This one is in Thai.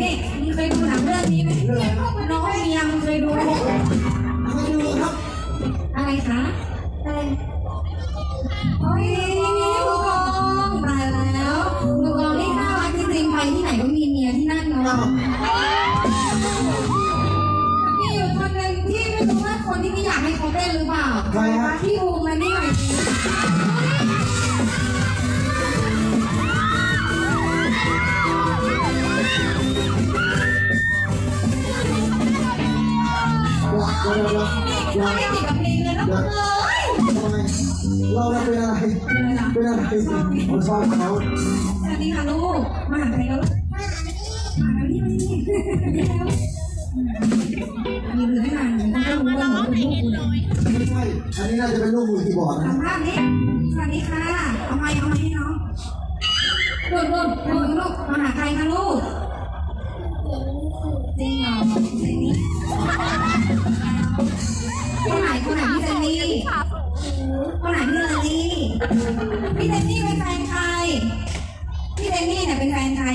นี่มึงเคยดูหนังเรื่องนี้ไหมน้องเมียมึงเคยดูไหมไม่รู้ครับ อะไรคะอะไรโอ้ย ห้เขาเต้นหรือเปล่าใครฮะ พี่อูมานี่หน่อยสิเดี๋ยวเดี๋ยวเดี๋ยวนี่ไม่ติดกับเพลงเลยนะเอ้ยทำไมเราเราเป็นอะไรเป็นอะไรผมชอบเขาสวัสดีค่ะลูก มาหาใครแล้วลูกมาหาพี่มานี่นี่แล้วยืนให้นานผมก็รู้ว่าหนูเป็นลูกคุณไม่ใช่ อันนี้น่าจะเป็นลูกมือคีย์บอร์ดนะสัมภาษณ์นี้สวัสดีค่ะ เอาไม้เอาไม้ให้น้องลูกลูกลูกลูกมาหาใครคะลูกจริงเหรอจริงนี่คนไหนคนไหนพี่เจนนี่คนไหนพี่เจนนี่พี่เจนนี่เป็นแฟนใคร พี่เจนนี่เนี่ยเป็นแฟนใคร